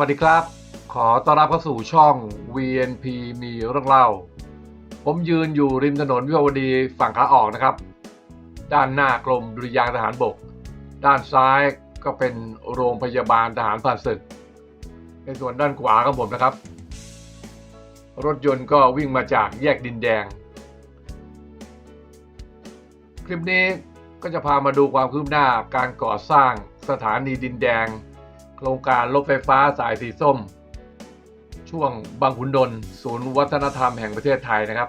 วัสดีครับ ขอต้อนรับเข้าสู่ช่อง VNP มีเรื่องเล่า ผมยืนอยู่ริมถนนวิภาวดีฝั่งขาออกนะครับ ด้านหน้ากรมดุริยางทหารบก ด้านซ้ายก็เป็นโรงพยาบาลทหารผ่านศึก ในส่วนด้านขวาของผมนะครับ รถยนต์ก็วิ่งมาจากแยกดินแดง คลิปนี้ก็จะพามาดูความคืบหน้าการก่อสร้างสถานีดินแดง โครงการรถไฟฟ้าสายสีส้ม ช่วงบางขุนนนท์ศูนย์วัฒนธรรมแห่งประเทศไทยนะครับ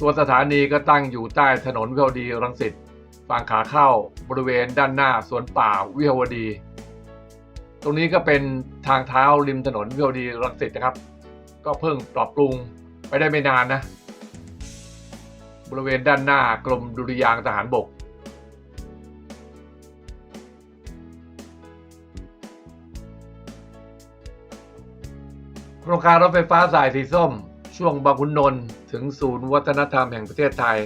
ตัวสถานีก็ตั้งอยู่ใต้ถนนวิภาวดีรังสิตฝั่งขาเข้าบริเวณด้านหน้าสวนป่าวิภาวดี ตรงนี้ก็เป็นทางเท้าริมถนนวิภาวดีรังสิตนะครับ ก็เพิ่งปรับปรุงไปได้ไม่นานนะ บริเวณด้านหน้ากรมดุริยางทหารบก โครงการรถไฟฟ้าสายสีส้ม ช่วงบางขุนนนท์ถึงศูนย์วัฒนธรรมแห่งประเทศไทย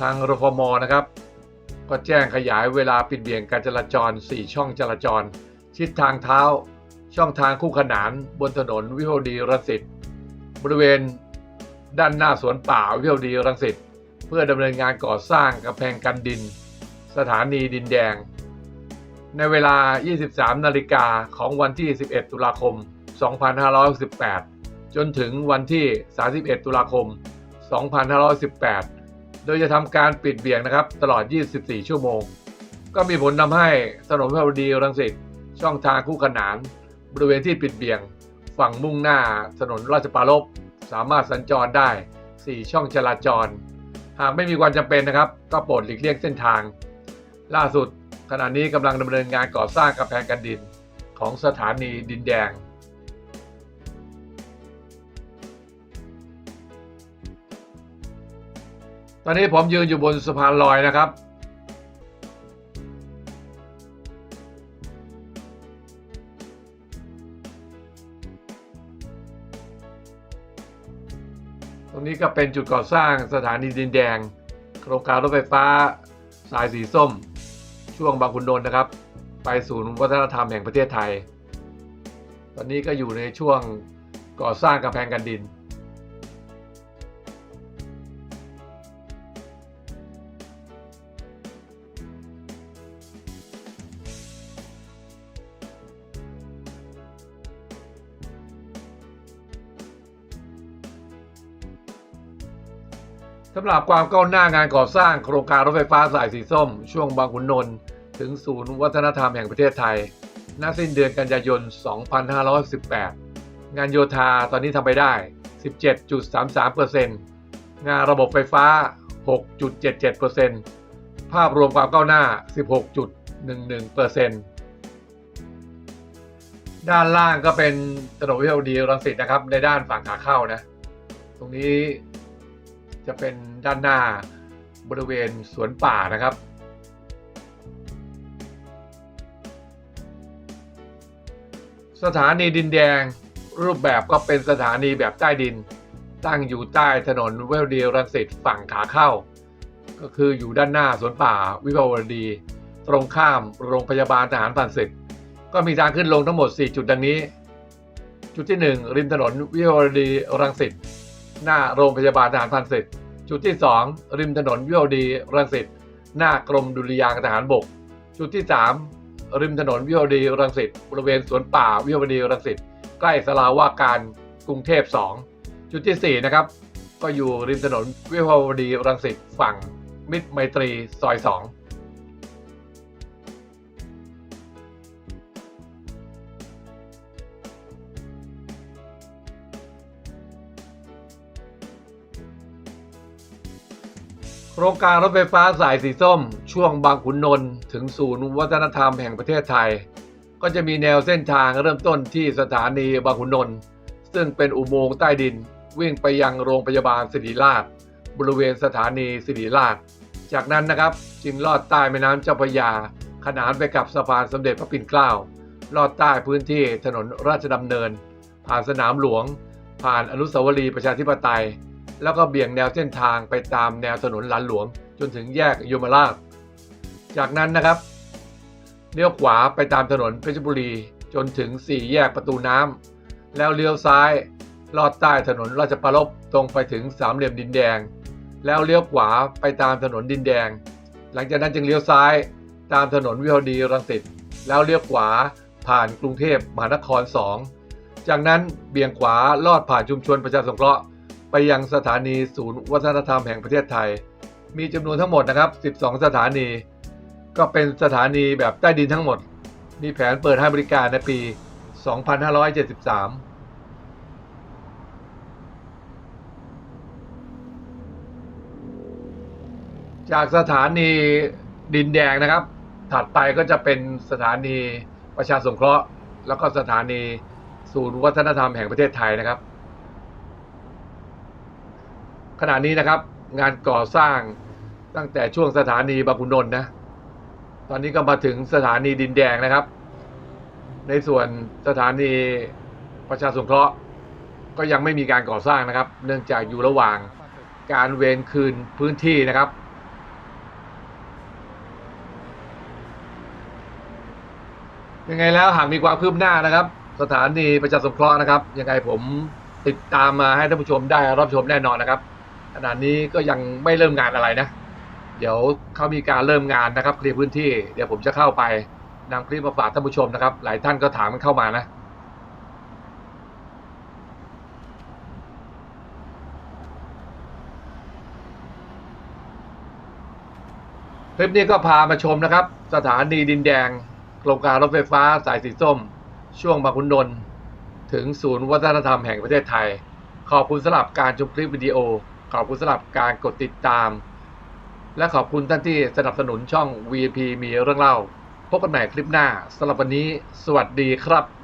ทางรฟมนะครับ ก็แจ้งขยายเวลาปิดเบี่ยงการจราจร 4 ช่องจราจร ชิดทางเท้า ช่องทางคู่ขนานบนถนนวิภาวดีรังสิตบริเวณด้านหน้าสวนป่าวิภาวดีรังสิตเพื่อดำเนินงานก่อสร้างกำแพงกันดิน สถานีดินแดง ในเวลา 23 นาฬิกาของวันที่ 11 ตุลาคม 2568 2,518 จนถึงวันที่ 31 ตุลาคม 2518 โดยจะทำการปิดเบี่ยงนะครับตลอด 24 ชั่วโมง ก็มีผลทำให้ถนนวิภาวดีรังสิตช่องทางคู่ขนาน บริเวณที่ปิดเบี่ยง ฝั่งมุ่งหน้าถนนราชปารภสามารถสัญจรได้ 4 ช่องจราจร หากไม่มีความจำเป็นนะครับ ก็โปรดหลีกเลี่ยงเส้นทาง ล่าสุดขณะนี้กำลังดำเนินงานก่อสร้างกำแพงกันดินของสถานีดินแดง ตอนนี้ผมยืนอยู่บนสะพานลอยนะครับ ตรงนี้ก็เป็นจุดก่อสร้างสถานีดินแดง โครงการรถไฟฟ้าสายสีส้ม ช่วงบางขุนนนท์นะครับ ไปศูนย์วัฒนธรรมแห่งประเทศไทย ตอนนี้ก็อยู่ในช่วงก่อสร้างกำแพงกันดิน สำหรับความก้าวหน้างานก่อสร้างโครงการรถไฟฟ้าสายสีส้ม ช่วงบางขุนนนท์ถึงศูนย์วัฒนธรรมแห่งประเทศไทยณสิ้นเดือนกันยายน 2518 งานโยธาตอนนี้ทำไปได้ 17.33%งานระบบไฟฟ้า 6.77%ภาพรวมความก้าวหน้า 16.11%ด้านล่างก็เป็นถนนวิภาวดีรังสิตนะครับ ในด้านฝั่งขาเข้านะ ตรงนี้ จะเป็นด้านหน้าบริเวณสวนป่านะครับ สถานีดินแดงรูปแบบก็เป็นสถานีแบบใต้ดิน ตั้งอยู่ใต้ถนนเวลเดียรังสิตฝั่งขาเข้า ก็คืออยู่ด้านหน้าสวนป่าวิภาวดี ตรงข้ามโรงพยาบาลทหารผ่านศึก ก็มีทางขึ้นลงทั้งหมด 4 จุดดังนี้ จุดที่ 1 ริมถนนวิภาวดีรังสิต หน้าโรงพยาบาลทหารพันศึกจุดที่ 2 ริมถนนวิภาวดีรังสิตหน้ากรมดุริยางค์ทหารบก จุดที่ 3 ริมถนนวิภาวดีรังสิตบริเวณสวนป่าวิภาวดีรังสิตใกล้สลาว่าการกรุงเทพ 2 จุดที่ 4 นะครับ ก็อยู่ริมถนนวิภาวดีรังสิตฝั่งมิตรไมตรีซอย 2 โครงการรถไฟฟ้าสายสีส้ม ช่วงบางขุนนนท์ถึงศูนย์วัฒนธรรมแห่งประเทศไทย ก็จะมีแนวเส้นทางเริ่มต้นที่สถานีบางขุนนนท์ซึ่งเป็นอุโมงค์ใต้ดิน วิ่งไปยังโรงพยาบาลศิริราช บริเวณสถานีศิริราช จากนั้นนะครับจึงลอดใต้แม่น้ำเจ้าพระยา ขนานไปกับสะพานสมเด็จพระปิ่นเกล้าลอดใต้พื้นที่ถนนราชดำเนิน ผ่านสนามหลวง ผ่านอนุสาวรีย์ประชาธิปไตย แล้วก็เบี่ยงแนวเส้นทางไปตามแนวถนนหลานหลวง จนถึงแยกยมราช จากนั้นนะครับเลี้ยวขวาไปตามถนนเพชรบุรี จนถึงสี่แยกประตูน้ำแล้วเลี้ยวซ้ายลอดใต้ถนนราชปรบตรงไปถึงสามเหลี่ยมดินแดง แล้วเลี้ยวขวาไปตามถนนดินแดง หลังจากนั้นจึงเลี้ยวซ้ายตามถนนวิภาวดีรังสิตแล้วเลี้ยวขวาผ่านกรุงเทพมหานคร 2 จากนั้นเบี่ยงขวาลอดผ่านชุมชนประชาสงเคราะห์ ไปยังสถานีศูนย์วัฒนธรรมแห่งประเทศไทย มีจำนวนทั้งหมดนะครับ 12 สถานี ก็เป็นสถานีแบบใต้ดินทั้งหมด มีแผนเปิดให้บริการในปี 2573จากสถานีดินแดงนะครับ ถัดไปก็จะเป็นสถานีประชาสงเคราะห์ แล้วก็สถานีศูนย์วัฒนธรรมแห่งประเทศไทยนะครับ ขณะนี้นะครับ งานก่อสร้างตั้งแต่ช่วงสถานีบางขุนนนท์นะ ตอนนี้ก็มาถึงสถานีดินแดงนะครับ ในส่วนสถานีประชาสงเคราะห์ ก็ยังไม่มีการก่อสร้างนะครับ เนื่องจากอยู่ระหว่างการเวนคืนพื้นที่นะครับยังไงแล้วหากมีความคืบหน้านะครับ สถานีประชาสงเคราะห์นะครับ ยังไงผมติดตามมาให้ท่านผู้ชมได้รับชมแน่นอนนะครับ ขณะนี้ก็ยังไม่เริ่มงานอะไรนะ เดี๋ยวเขามีการเริ่มงานนะครับเคลียร์พื้นที่ เดี๋ยวผมจะเข้าไปนำคลิปมาฝากท่านผู้ชมนะครับ หลายท่านก็ถามมันเข้ามานะคลิปนี้ก็พามาชมนะครับ สถานีดินแดงโครงการรถไฟฟ้าสายสีส้ม ช่วงบางขุนนนท์ถึงศูนย์วัฒนธรรมแห่งประเทศไทย ขอบคุณสำหรับการชมคลิปวิดีโอ ขอบคุณสำหรับการกดติดตาม และขอบคุณท่านที่สนับสนุนช่อง VP มีเรื่องเล่า พบกันใหม่คลิปหน้าสำหรับวันนี้ สวัสดีครับ